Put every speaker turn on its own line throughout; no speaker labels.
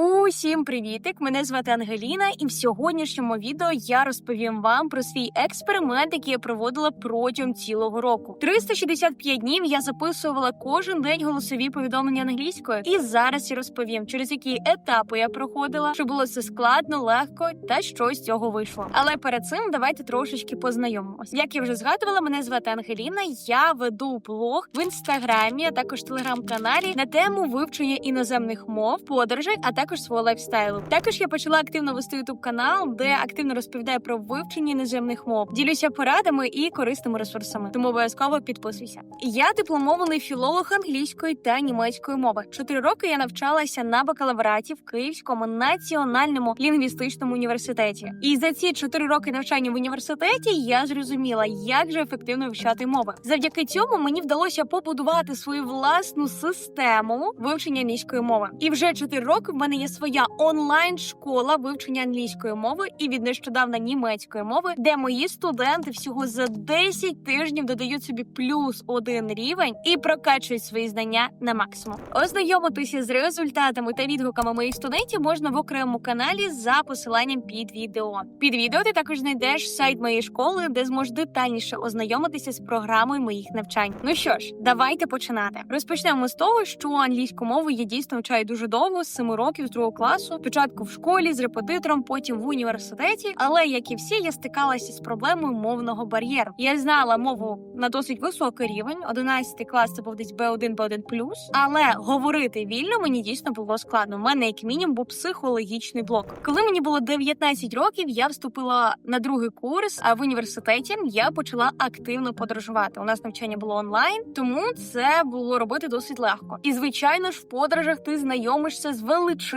Усім привітик! Мене звати Ангеліна, і в сьогоднішньому відео я розповім вам про свій експеримент, який я проводила протягом цілого року. 365 днів я записувала кожен день голосові повідомлення англійською, і зараз я розповім, через які етапи я проходила, що було це складно, легко та що з цього вийшло. Але перед цим давайте трошечки познайомимось. Як я вже згадувала, мене звати Ангеліна. Я веду блог в інстаграмі, а також телеграм-каналі на тему вивчення іноземних мов, подорожей, а також свого лайфстайлу. Також я почала активно вести ютуб канал, де активно розповідаю про вивчення іноземних мов, ділюся порадами і корисними ресурсами. Тому обов'язково підписуйся. Я дипломований філолог англійської та німецької мови. Чотири роки я навчалася на бакалавраті в Київському національному лінгвістичному університеті. І за ці чотири роки навчання в університеті я зрозуміла, як же ефективно вивчати мови. Завдяки цьому мені вдалося побудувати свою власну систему вивчення англійської мови. І вже чотири роки в мене є своя онлайн школа вивчення англійської мови і від нещодавна німецької мови, де мої студенти всього за 10 тижнів додають собі плюс один рівень і прокачують свої знання на максимум. Ознайомитися з результатами та відгуками моїх студентів можна в окремому каналі за посиланням під відео. Під відео ти також знайдеш сайт моєї школи, де зможеш детальніше ознайомитися з програмою моїх навчань. Ну що ж, давайте починати. Розпочнемо з того, що англійську мову я дійсно вчаю дуже довго, з 7 років, з другого класу. Спочатку в школі з репетитором, потім в університеті. Але як і всі, я стикалася з проблемою мовного бар'єру. Я знала мову на досить високий рівень. 11 клас це був десь B1, B1+. Але говорити вільно мені дійсно було складно. У мене як мінімум був психологічний блок. Коли мені було 19 років, я вступила на другий курс. А в університеті я почала активно подорожувати. У нас навчання було онлайн, тому це було робити досить легко. І звичайно ж, в подорожах ти знайомишся з величезною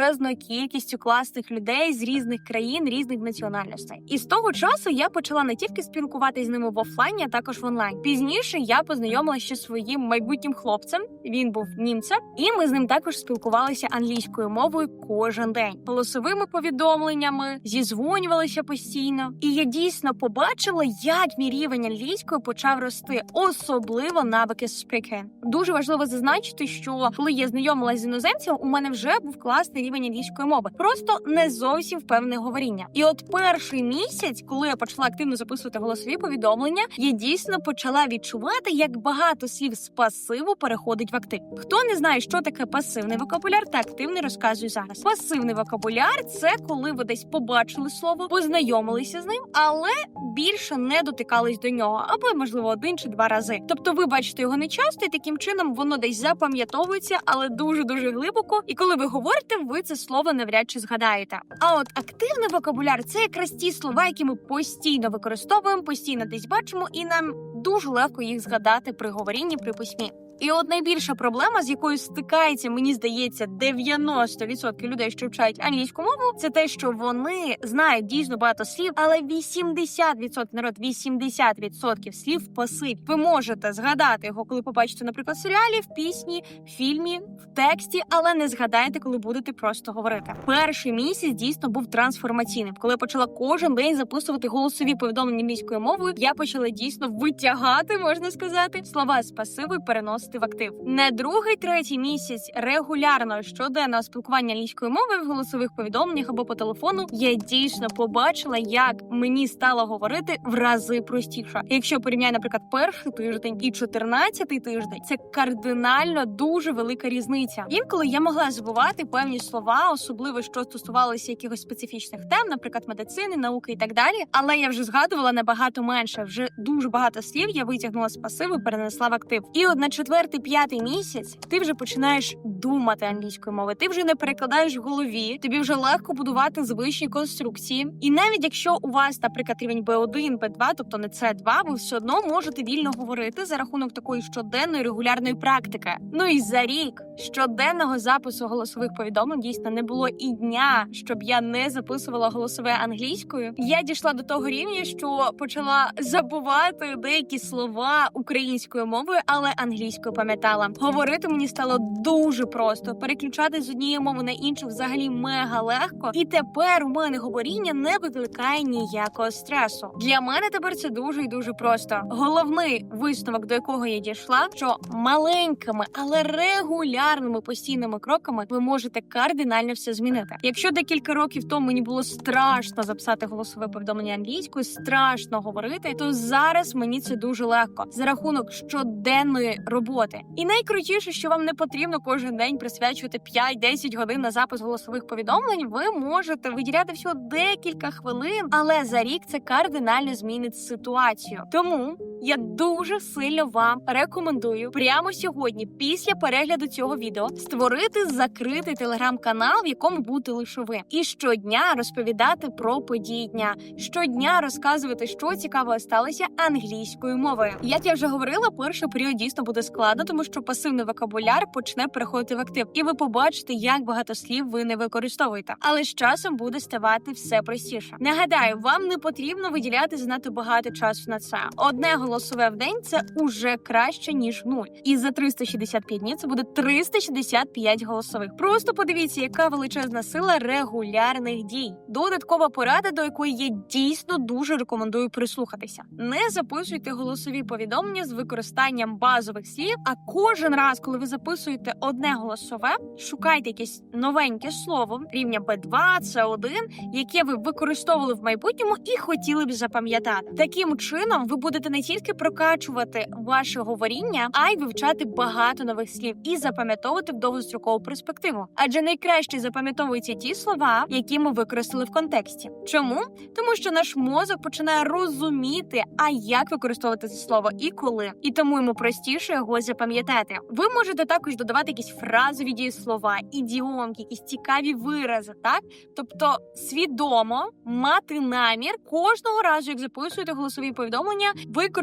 кількістю класних людей з різних країн, різних національностей. І з того часу я почала не тільки спілкуватися з ними в офлайні, а також в онлайн. Пізніше я познайомилася ще своїм майбутнім хлопцем. Він був німцем, і ми з ним також спілкувалися англійською мовою кожен день, голосовими повідомленнями, зізвонювалися постійно. І я дійсно побачила, як мій рівень англійської почав рости, особливо навики speaking. Дуже важливо зазначити, що коли я знайомилася з іноземцем, у мене вже був класний рівень англійської мови, просто не зовсім впевнене говоріння. І от перший місяць, коли я почала активно записувати голосові повідомлення, я дійсно почала відчувати, як багато слів з пасиву переходить в актив. Хто не знає, що таке пасивний вокабуляр, та активний розказую зараз. Пасивний вокабуляр це коли ви десь побачили слово, познайомилися з ним, але більше не дотикались до нього, або можливо один чи два рази. Тобто, ви бачите його не часто, і таким чином воно десь запам'ятовується, але дуже дуже глибоко. І коли ви говорите, ви це слово навряд чи згадаєте. А от активний вокабуляр це якраз ті слова, які ми постійно використовуємо, постійно десь бачимо, і нам дуже легко їх згадати при говорінні при письмі. І от найбільша проблема, з якою стикається, мені здається, 90% людей, що вчать англійську мову, це те, що вони знають дійсно багато слів, але 80% народ, 80% слів в пасиві. Ви можете згадати його, коли побачите, наприклад, в серіалі, в пісні, в фільмі, в тексті, але не згадаєте, коли будете просто говорити. Перший місяць дійсно був трансформаційним. Коли я почала кожен день записувати голосові повідомлення англійською мовою, я почала дійсно витягати, можна сказати, слова з пасиву і переносити в актив. Не другий, третій місяць регулярно щоденного спілкування англійською мовою в голосових повідомленнях або по телефону. Я дійсно побачила, як мені стало говорити в рази простіше. Якщо порівняю, наприклад, перший тиждень і чотирнадцятий тиждень, це кардинально дуже велика різниця. Інколи я могла забувати певні слова, особливо що стосувалося якихось специфічних тем, наприклад, медицини, науки і так далі. Але я вже згадувала набагато менше. Вже дуже багато слів я витягнула з пасиву, перенесла в актив. І от на четвертий, п'ятий місяць ти вже починаєш думати англійською мовою. Ти вже не перекладаєш в голові. Тобі вже легко будувати звичні конструкції. І навіть якщо у вас, наприклад, рівень B1, B2, тобто не C2, ви все одно можете вільно говорити за рахунок такої щоденної регулярної практики. Ну і за рік щоденного запису голосових повідомлень дійсно не було і дня, щоб я не записувала голосове англійською. Я дійшла до того рівня, що почала забувати деякі слова українською мовою, але англійською пам'ятала. Говорити мені стало дуже просто. Переключати з однієї мови на іншу взагалі мега легко. І тепер у мене говоріння не викликає ніякого стресу. Для мене тепер це дуже і дуже просто. Головний висновок, до якого я дійшла, що маленькими, але регулярними постійними кроками ви можете кардинально все змінити. Якщо декілька років тому мені було страшно записати голосове повідомлення англійською, страшно говорити, то зараз мені це дуже легко за рахунок щоденної роботи. І найкрутіше, що вам не потрібно кожен день присвячувати 5-10 годин на запис голосових повідомлень. Ви можете виділяти всього декілька хвилин, але за рік це кардинально змінить ситуацію. Тому я дуже сильно вам рекомендую прямо сьогодні, після перегляду цього відео, створити закритий телеграм-канал, в якому будете лише ви, і щодня розповідати про події дня, щодня розказувати, що цікавого сталося англійською мовою. Як я вже говорила, перший період дійсно буде складно, тому що пасивний вокабуляр почне переходити в актив, і ви побачите, як багато слів ви не використовуєте. Але з часом буде ставати все простіше. Нагадаю, вам не потрібно виділяти занадто багато часу на це. Одне голосове в день це уже краще ніж нуль. І за 365 днів це буде 365 голосових. Просто подивіться, яка величезна сила регулярних дій. Додаткова порада, до якої я дійсно дуже рекомендую прислухатися. Не записуйте голосові повідомлення з використанням базових слів. А кожен раз, коли ви записуєте одне голосове, шукайте якесь новеньке слово рівня B2, C1, яке ви використовували в майбутньому і хотіли б запам'ятати. Таким чином, ви будете не тільки прокачувати ваше говоріння, а й вивчати багато нових слів і запам'ятовувати в довгострокову перспективу. Адже найкраще запам'ятовуються ті слова, які ми використали в контексті. Чому? Тому що наш мозок починає розуміти, а як використовувати це слово і коли, і тому йому простіше його запам'ятати. Ви можете також додавати якісь фразові дієслова, ідіомки, якісь цікаві вирази, так тобто свідомо мати намір кожного разу, як записуєте голосові повідомлення,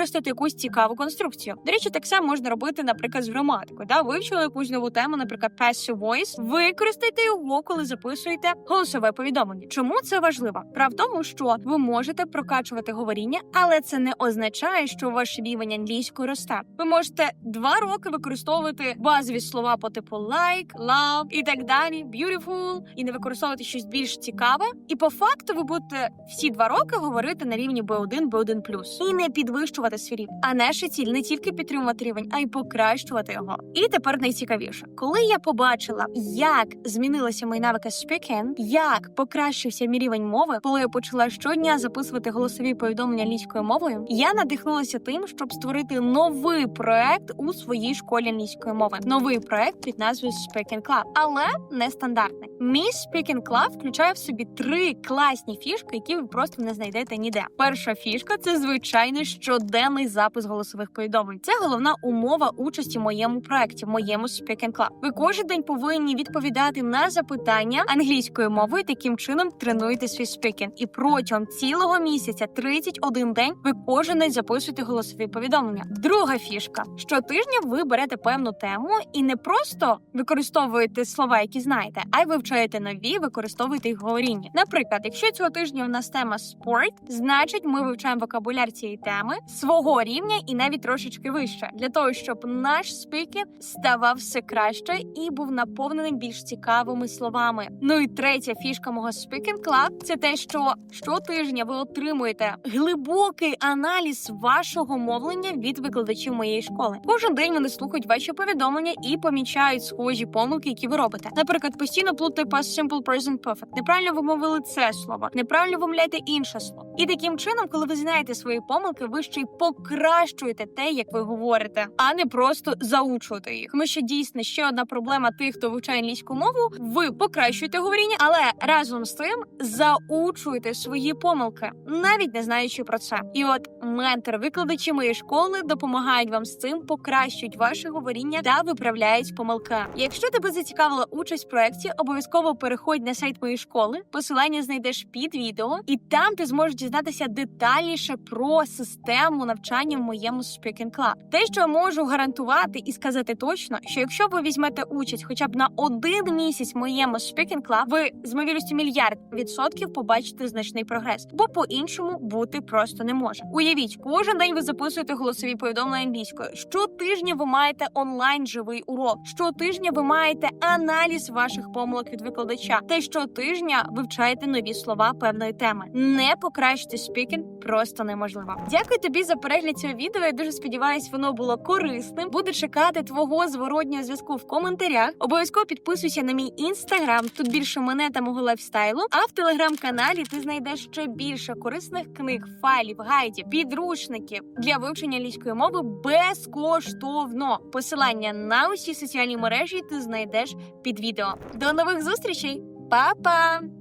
використати якусь цікаву конструкцію. До речі, так само можна робити, наприклад, з граматикою. Да? Вивчили якусь нову тему, наприклад, passive voice, використайте його, коли записуєте голосове повідомлення. Чому це важливо? Прав тому, що ви можете прокачувати говоріння, але це не означає, що ваш рівень англійської росте. Ви можете два роки використовувати базові слова по типу like, love і так далі, beautiful, і не використовувати щось більш цікаве. І по факту ви будете всі два роки говорити на рівні B1, B1+. і не підвищувати свій. А наша ціль не тільки підтримувати рівень, а й покращувати його. І тепер найцікавіше, коли я побачила, як змінилися мої навики speaking, як покращився мій рівень мови, коли я почала щодня записувати голосові повідомлення англійською мовою, я надихнулася тим, щоб створити новий проект у своїй школі англійської мови. Новий проект під назвою Speaking Club, але не стандартний. Мій Speaking Club включає в собі три класні фішки, які ви просто не знайдете ніде. Перша фішка це звичайно щоденний запис голосових повідомлень. Це головна умова участі в моєму проекті, в моєму Speaking Club. Ви кожен день повинні відповідати на запитання англійською мовою. Таким чином тренуєте свій спікінг. І протягом цілого місяця, 31 день, ви кожен день записуєте голосові повідомлення. Друга фішка: щотижня ви берете певну тему і не просто використовуєте слова, які знаєте, а й вивчаєте нові, використовуєте їх в говорінні. Наприклад, якщо цього тижня у нас тема спорт, значить ми вивчаємо вокабуляр цієї теми свого рівня і навіть трошечки вище, для того, щоб наш спікінг ставав все краще і був наповнений більш цікавими словами. Ну і третя фішка мого Speaking Club – це те, що щотижня ви отримуєте глибокий аналіз вашого мовлення від викладачів моєї школи. Кожен день вони слухають ваші повідомлення і помічають схожі помилки, які ви робите. Наприклад, постійно плутає past simple present perfect. Неправильно вимовили це слово, неправильно вимовляєте інше слово. І таким чином, коли ви знаєте свої помилки, ви ще й покращуєте те, як ви говорите, а не просто заучуєте їх. Тому що дійсно ще одна проблема тих, хто вивчає англійську мову. Ви покращуєте говоріння, але разом з тим заучуєте свої помилки, навіть не знаючи про це. І от ментор, викладачі моєї школи допомагають вам з цим, покращують ваше говоріння та виправляють помилки. Якщо тебе зацікавила участь в проєкті, обов'язково переходь на сайт моєї школи. Посилання знайдеш під відео, і там ти зможеш дізнатися детальніше про систему навчання в моєму Speaking Club. Те, що можу гарантувати і сказати точно, що якщо ви візьмете участь хоча б на один місяць в моєму Speaking Club, ви з ймовірністю мільярд відсотків побачите значний прогрес, бо по-іншому бути просто не може. Уявіть, кожен день ви записуєте голосові повідомлення англійською. Щотижня ви маєте онлайн живий урок. Щотижня ви маєте аналіз ваших помилок від викладача. Та щотижня вивчаєте нові слова певної теми. Не покращити спікінг просто неможливо. Дякую тобі за перегляд цього відео. Я дуже сподіваюсь, воно було корисним. Буду чекати твого зворотнього зв'язку в коментарях. Обов'язково підписуйся на мій інстаграм. Тут більше мене та мого лайфстайлу. А в телеграм-каналі ти знайдеш ще більше корисних книг, файлів, гайдів, підручників для вивчення англійської мови безкоштовно. Посилання на усі соціальні мережі ти знайдеш під відео. До нових зустрічей, Па-па!